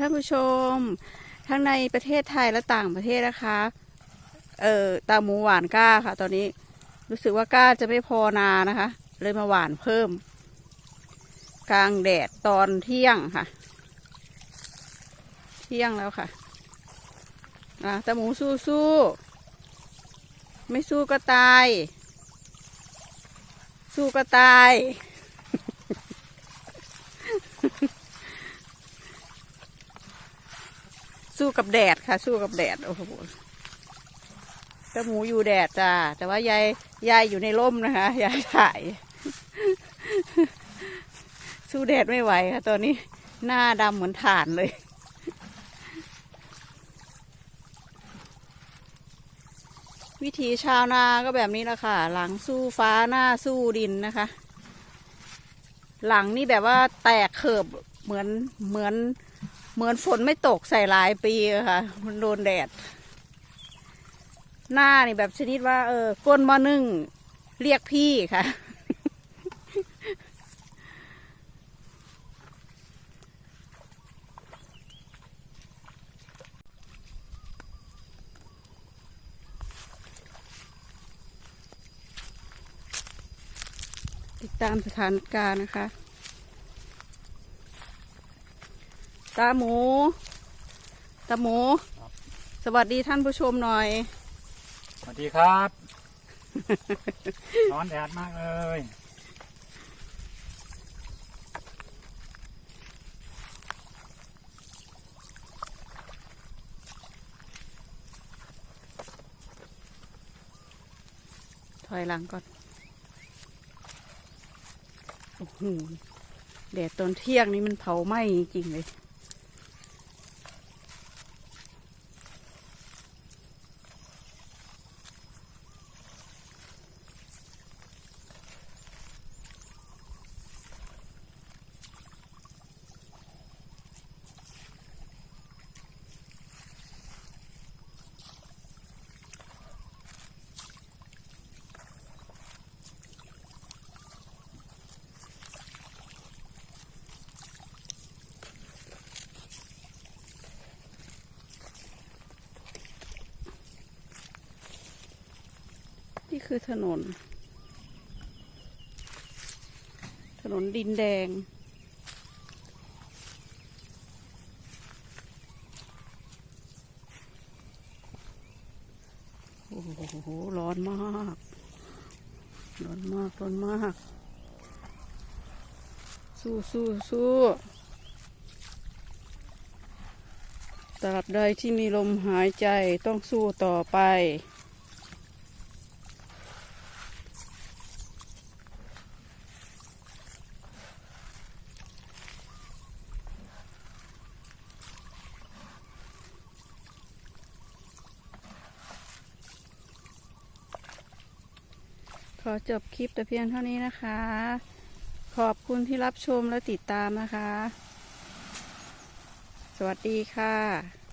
ท่านผู้ชม ทั้งในประเทศไทยและต่างประเทศนะคะ เอ่อตาหมูหวานก้าค่ะ ตอนนี้รู้สึกว่าก้าจะไม่พอนานะคะ เลยมาหวานเพิ่ม กลางแดดตอนเที่ยงค่ะ เที่ยงแล้วค่ะอะตาหมูสู้สู้ๆไม่สู้ก็ตาย สู้ก็ตาย สู้กับแดดค่ะ สู้กับแดด โอ้โหตาหมูอยู่แดดจ้า แต่ว่ายายยายอยู่ในร่มนะคะ ยายถ่าย สู้แดดไม่ไหวค่ะตอนนี้ หน้าดำเหมือนถ่านเลยวิธีชาวนาก็แบบนี้แหละค่ะ หลังสู้ฟ้าหน้าสู้ดินนะคะ หลังนี่แบบว่าแตกเขิบเหมือนเหมือน เหมือนฝนไม่ตกใส่หลายปีอะค่ะ มันโดนแดด หน้านี่แบบชนิดว่า เออก้นมอนึ่งเรียกพี่ค่ะ ติดตามสถานการณ์นะคะ ตาหมู ตาหมู สวัสดีท่านผู้ชมหน่อย สวัสดีครับ ร้อนแดดมากเลย ถอยหลังก่อน โอ้โห แดดตอนเที่ยงนี้มันเผาไหม้จริงๆเลย นี่คือถนน ถนนดินแดง โอ้โห ร้อนมาก ร้อนมาก ร้อนมาก สู้สู้สู้ตราบใดที่มีลมหายใจต้องสู้ต่อไป ขอจบคลิปแต่เพียงเท่านี้นะคะ ขอบคุณที่รับชมและติดตามนะคะ สวัสดีค่ะ